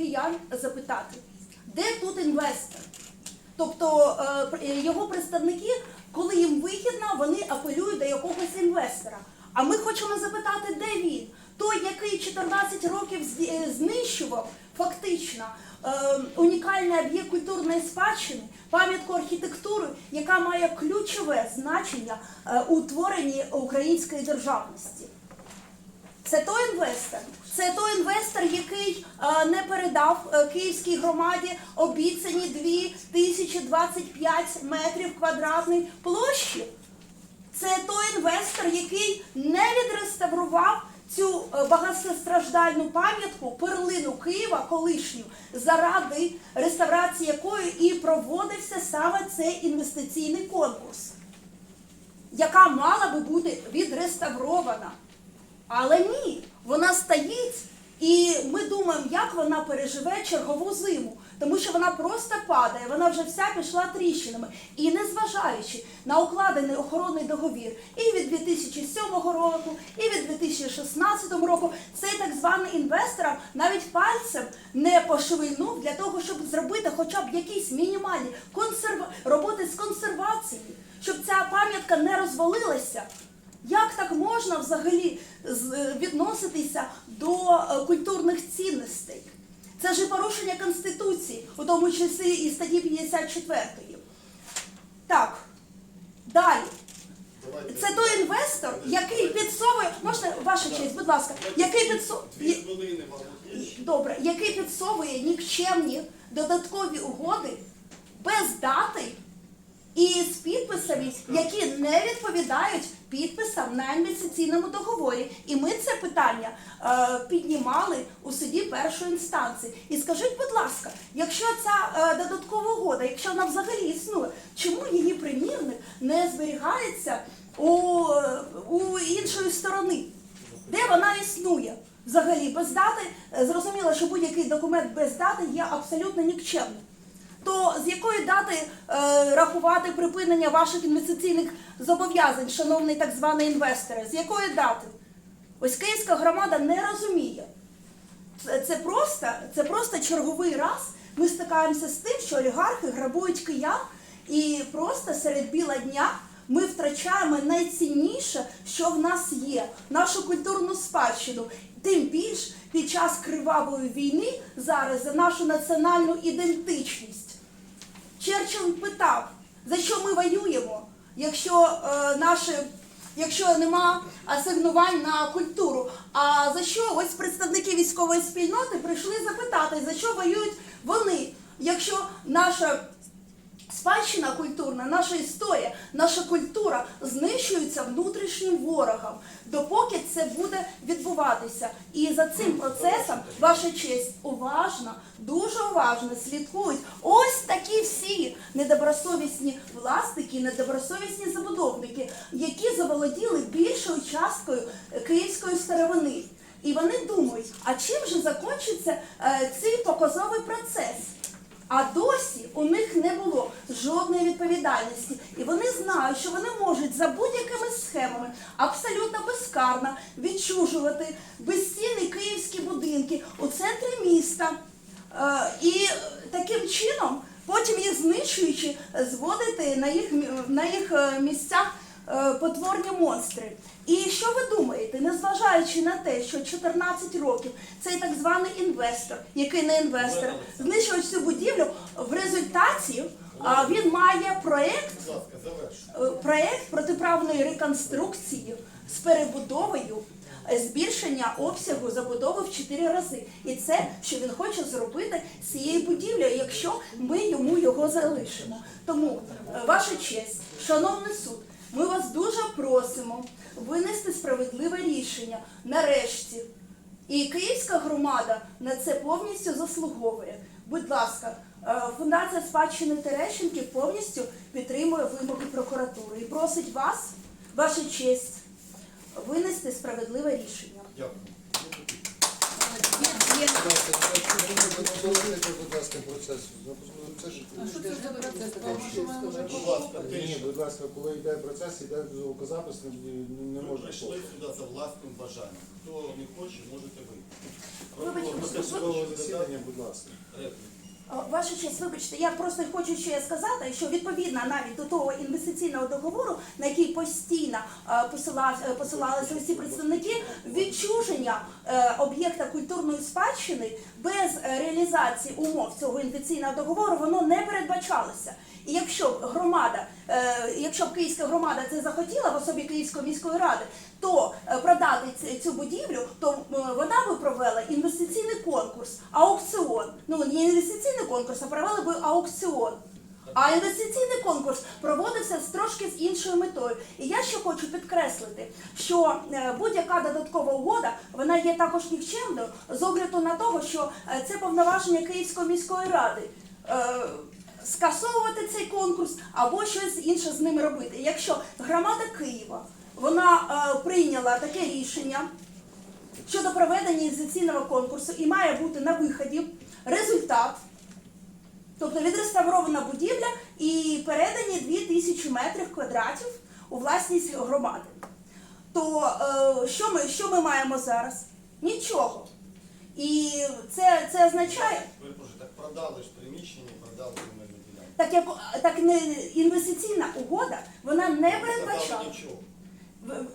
киян запитати, де тут інвестор? Тобто е, його представники, коли їм вигідно, вони апелюють до якогось інвестора. А ми хочемо запитати, де він? Той, який 14 років е, знищував фактично е, унікальний об'єкт культурної спадщини, пам'ятку архітектури, яка має ключове значення е, у творенні української державності. Це той інвестор. Це той інвестор, який е, не передав е, київській громаді обіцяні 2025 метрів квадратної площі. Це той інвестор, який не відреставрував цю е, багатостраждальну пам'ятку перлину Києва колишню, заради реставрації якої і проводився саме цей інвестиційний конкурс, яка мала би бути відреставрована. Але ні, вона стоїть, і ми думаємо, як вона переживе чергову зиму, тому що вона просто падає, вона вже вся пішла тріщинами. І незважаючи на укладений охоронний договір і від 2007 року, і від 2016 року, цей так званий інвестор навіть пальцем не пошевельнув для того, щоб зробити хоча б якісь мінімальні консерва... роботи з консервації, щоб ця пам'ятка не розвалилася. Як так можна взагалі відноситися до е, культурних цінностей? Це ж і порушення Конституції, у тому числі і статті 54. Так, далі. Це той інвестор, який підсовує, можна ваша честь, будь ласка, який підсовує. Добре, який підсовує нікчемні додаткові угоди без дати і з підписами, які не відповідають підписам на інвестиційному договорі. І ми це питання е, піднімали у суді першої інстанції. І скажіть, будь ласка, якщо ця е, додаткова угода, якщо вона взагалі існує, чому її примірник не зберігається у, е, у іншої сторони? Де вона існує? Взагалі, без дати, е, зрозуміло, що будь-який документ без дати є абсолютно нікчемним. То з якої дати е, рахувати припинення ваших інвестиційних зобов'язань, шановний так званий інвестори? З якої дати? Ось київська громада не розуміє. Це, це, просто, це просто черговий раз ми стикаємося з тим, що олігархи грабують киян, і просто серед біла дня ми втрачаємо найцінніше, що в нас є, нашу культурну спадщину. Тим більш під час кривавої війни зараз за нашу національну ідентичність. Черчилль питав, за що ми воюємо, якщо е, наші, якщо нема асигнувань на культуру. А за що ось представники військової спільноти прийшли запитати, за що воюють вони, якщо наша спадщина культурна, наша історія, наша культура знищується внутрішнім ворогом, допоки це буде відбуватися. І за цим процесом ваша честь уважно, дуже уважно слідкують ось такі всі недобросовісні власники, недобросовісні забудовники, які заволоділи більшою часткою київської старовини. І вони думають, а чим же закінчиться е, цей показовий процес? А досі у них не було жодної відповідальності, і вони знають, що вони можуть за будь-якими схемами абсолютно безкарно відчужувати безцінні київські будинки у центрі міста. Е, І таким чином, потім їх знищуючи, зводити на їх на їх е, місцях потворні монстри. І що ви думаєте, незважаючи на те, що 14 років цей так званий інвестор, який не інвестор, знищував цю будівлю, в результаті а, він має проєкт е, проєкт протиправної реконструкції з перебудовою е, збільшення обсягу забудови в 4 рази. І це, що він хоче зробити з цією будівлею, якщо ми йому його залишимо. Тому, е, ваша честь, шановний суд, ми вас дуже просимо винести справедливе рішення нарешті. І київська громада на це повністю заслуговує. Будь ласка, е, фундація спадщини Терещенків повністю підтримує вимоги прокуратури і просить вас, ваша честь, винести справедливе рішення. Дякую. Ні, будь ласка, коли йде процес, йде звукозапис, не, не Ми прийшли сюди за власним бажанням. Хто не хоче, можете вийти. Хочете засідання, будь ласка. Е, Ваша честь, вибачте, я просто хочу ще сказати, що відповідно навіть до того інвестиційного договору, на який постійно е, е, посилалися усі представники, відчуження об'єкта культурної спадщини без реалізації умов цього інвестиційного договору воно не передбачалося. І якщо б громада, якщо б Київська громада це захотіла в особі Київської міської ради, то продати цю будівлю, то вона би провела інвестиційний конкурс, аукціон. Ну не інвестиційний конкурс, провели би аукціон. А інвестиційний конкурс проводився з трошки з іншою метою. І я ще хочу підкреслити, що е, будь-яка додаткова угода вона є також нікчемною з огляду на того, що е, це повноваження Київської міської ради. Е, Скасовувати цей конкурс або щось інше з ним робити. Якщо громада Києва вона прийняла таке рішення щодо проведення інвестиційного конкурсу і має бути на виході результат, тобто відреставрована будівля і передані 2000 метрів квадратів у власність громади. То е, що, ми, що ми маємо зараз? Нічого. І це, це означає, Перепрошую, так продали ж приміщення, продали земельну ділянку. так як так не інвестиційна угода, вона не передбачала.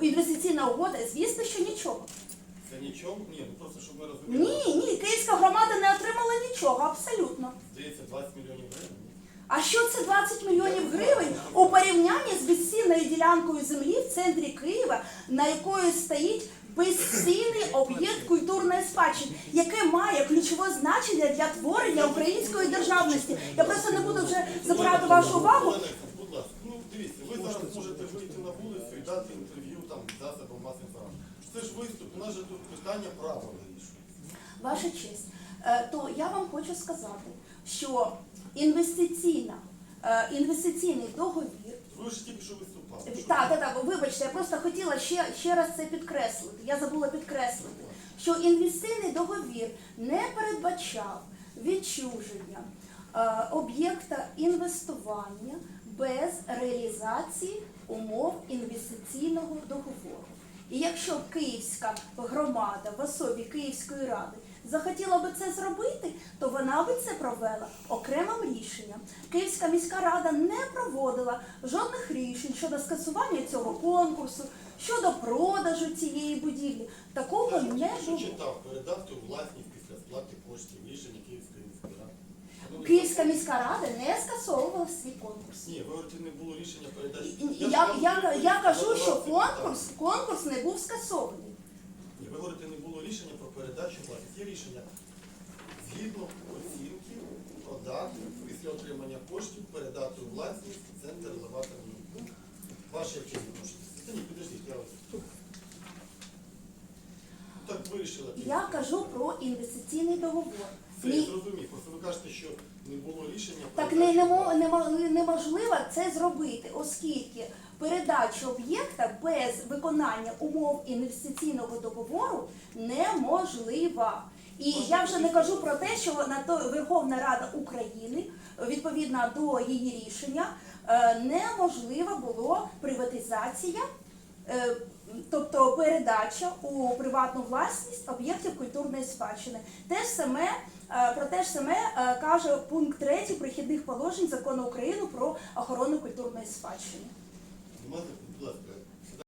Інвестиційна угода, звісно, що нічого. Це нічого? Ні, ну просто щоб ми розуміли. Ні, ні, Київська громада не отримала нічого, абсолютно. Здається, 20 мільйонів гривень. А що це 20 мільйонів гривень у порівнянні з безцінною ділянкою землі в центрі Києва, на якої стоїть безцінний об'єкт культурної спадщини, яке має ключове значення для творення української державності. Я просто не буду вже забирати вашу увагу. Олена, Будь ласка, ну дивіться, ви зараз можете вийти на вулицю і дати інтерв'ю там засобам масової інформації. Це ж виступ, у нас же тут питання права вирішується. Ваша честь, е, то я вам хочу сказати, що інвестиційна, е, інвестиційний договір Ви ж тільки що виступали. Так, так, так, вибачте, я просто хотіла ще, ще раз це підкреслити. Я забула підкреслити, що інвестиційний договір не передбачав відчуження е, об'єкта інвестування без реалізації умов інвестиційного договору. І якщо Київська громада в особі Київської ради захотіла би це зробити, то вона би це провела окремим рішенням. Київська міська рада не проводила жодних рішень щодо скасування цього конкурсу, щодо продажу цієї будівлі. Такого не що було. читав, передати у власність після сплати коштів рішення Київської міської ради. Ну, не Київська міська рада не скасовувала свій конкурс. Ні, ви говорите, не було рішення передачі. І Я, я, я кажу, що конкурс, конкурс не був скасований. Ні, ви говорите, не було рішення про передачу власності. Є рішення згідно оцінки продати після отримання коштів передати у власність центр елеваторний. Ваше яке відношення? Та ні, підождіть, я вас. Так вирішила. Я кажу про інвестиційний договор. Це я зрозумів. Просто ви кажете, що не було рішення Так не, немо- власності. неможливо це зробити, оскільки передача об'єкта без виконання умов інвестиційного договору неможлива. І я вже не кажу про те, що на то Верховна Рада України, відповідно до її рішення, е, неможлива було приватизація, тобто передача у приватну власність об'єктів культурної спадщини. Те ж саме е, про те ж саме е, каже пункт 3 прихідних положень закону України про охорону культурної спадщини. Будь запитань?